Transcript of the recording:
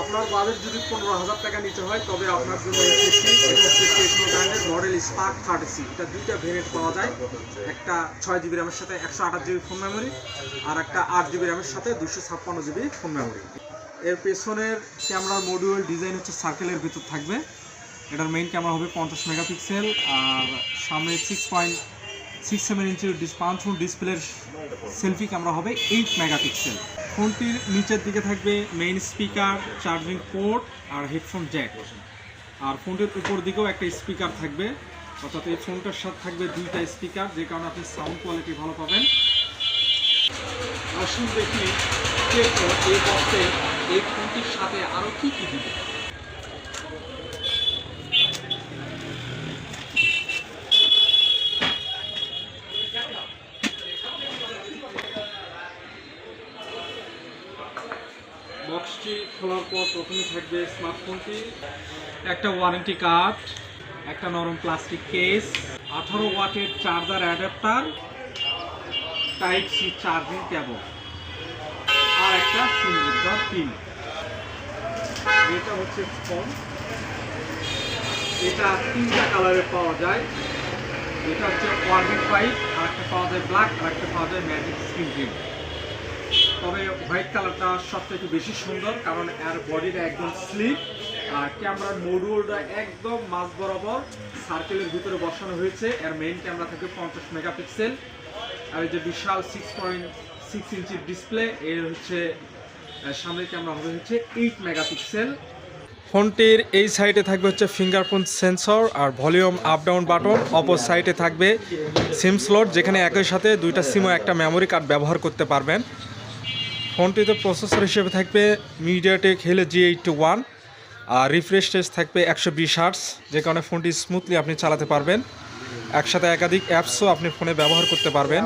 আপনার বাজেট যদি পনেরো হাজার টাকা নিতে হয়, তবে আপনার জন্য মডেল স্পার্ক থার্টি সি এটা দুইটা ভেরিয়েন্ট পাওয়া যায়। একটা ছয় জিবি র্যামের সাথে একশো আঠাশ জিবি ফোন মেমোরি আর একটা আট জিবি র্যামের সাথে দুশো ছাপ্পান্ন জিবি ফোন মেমোরি এর পেছনের ক্যামেরার মডিউল ডিজাইন হচ্ছে সার্কেলের ভিতর থাকবে। এটার মেইন ক্যামেরা হবে পঞ্চাশ মেগাপিক্সেল আর সামনে সিক্স পয়েন্ট সিক্স সেভেন ইঞ্চির পাঁচ ডিসপ্লের সেলফি ক্যামেরা হবে এইট মেগাপিক্সেল। ফোনটির নিচের দিকে থাকবে মেইন স্পিকার চার্জিং পোর্ট আর হেডফোন জ্যাক আর ফোনটির উপর দিকেও একটা স্পিকার থাকবে। অর্থাৎ এই ফোনটার সাথে থাকবে দুইটা স্পিকার যে কারণে আপনি সাউন্ড কোয়ালিটি ভালো পাবেন। আসুন দেখি এই বক্সে এই ফোনটির সাথে আরও কী কী দিবে। বক্সটি খোলার পর প্রথমে থাকবে স্মার্টফোনটি, একটা ওয়ারেন্টি কার্ড একটা নরম প্লাস্টিক কেস আঠারো ওয়াটের charger adapter type C charging cable আর একটা সুন্দর পিন এটা হচ্ছে ফোন এটা তিনটা কালারে পাওয়া যায়। এটা হচ্ছে ওয়ার্মিং পাইপ আর একটা পাওয়া যায় ব্ল্যাক আর একটা পাওয়া যায় ম্যাজিক স্ক্রিন তবে হোয়াইট কালারটা সবচেয়ে একটু বেশি সুন্দর, কারণ এর বডিটা একদম স্লিপ আর ক্যামেরার মডিউলটা একদম মাঝ বরাবর সার্কেলের ভিতরে বসানো হয়েছে। এর মেইন ক্যামেরা থাকে পঞ্চাশ মেগাপিক্সেল। আর এই যে বিশাল সিক্স পয়েন্ট সিক্স ইঞ্চির ডিসপ্লে এর হচ্ছে সামনের ক্যামেরা হবে হচ্ছে এইট মেগাপিক্সেল। ফোনটির এই সাইডে থাকবে হচ্ছে ফিঙ্গারপ্রিন্ট সেন্সর আর ভলিউম আপ ডাউন বাটন অপর সাইডে থাকবে সিম স্লট যেখানে একই সাথে দুইটা সিম ও একটা মেমোরি কার্ড ব্যবহার করতে পারবেন। ফোনটিতে প্রসেসর হিসেবে থাকবে MediaTek Helio G eight one আর রিফ্রেশ টেস্ট থাকবে একশো বিশ আর্টস যে কারণে ফোনটি স্মুথলি আপনি চালাতে পারবেন। একসাথে একাধিক অ্যাপসও আপনি ফোনে ব্যবহার করতে পারবেন।